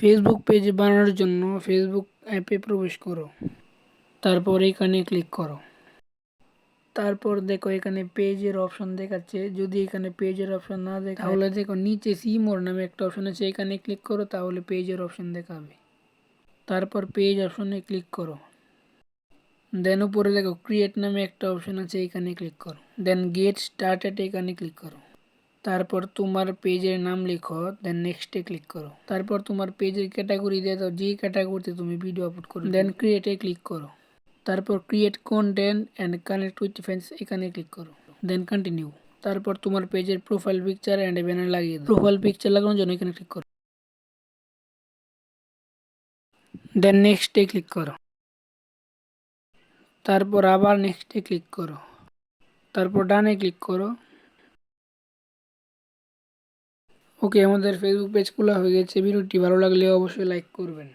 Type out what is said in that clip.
Facebook page বানানোর জন্য Facebook অ্যাপে প্রবেশ করো। তারপর এখানে ক্লিক করো। তারপর দেখো এখানে পেজের অপশন দেখাচ্ছে। যদি এখানে পেজের অপশন না দেখে তাহলে দেখো নিচে সিমোর নামে একটা অপশন আছে। এখানে ক্লিক করো, তাহলে পেজের অপশন দেখাবে। তারপর পেজ অপশনে ক্লিক করো। দেন উপরে দেখো ক্রিয়েট নামে একটা অপশন আছে, এখানে ক্লিক করো। দেন গেট স্টার্টেড এখানে ক্লিক করো। তারপর তোমার পেজের নাম লিখো দেন নেক্সটে ক্লিক করো। তারপর তোমার পেজের ক্যাটাগরি দিয়ে দাও যে ক্যাটাগরিতে তুমি ভিডিও আপলোড করো দেন ক্রিয়েটে ক্লিক করো। তারপর create content and connect with friends এখানে ক্লিক করো। দেন কন্টিনিউ তারপর তোমার পেজের প্রোফাইল পিকচার অ্যান্ড ব্যানার লাগিয়ে দাও। প্রোফাইল পিকচার লাগানোর জন্য এখানে ক্লিক করো। দেন নেক্সটে ক্লিক করো। তারপর আবার নেক্সটে ক্লিক করো। তারপর ডানে ক্লিক করো। ওকে আমাদের ফেসবুক পেজ খোলা হয়ে গেছে। ভিডিওটি ভালো লাগলে অবশ্যই লাইক করবেন।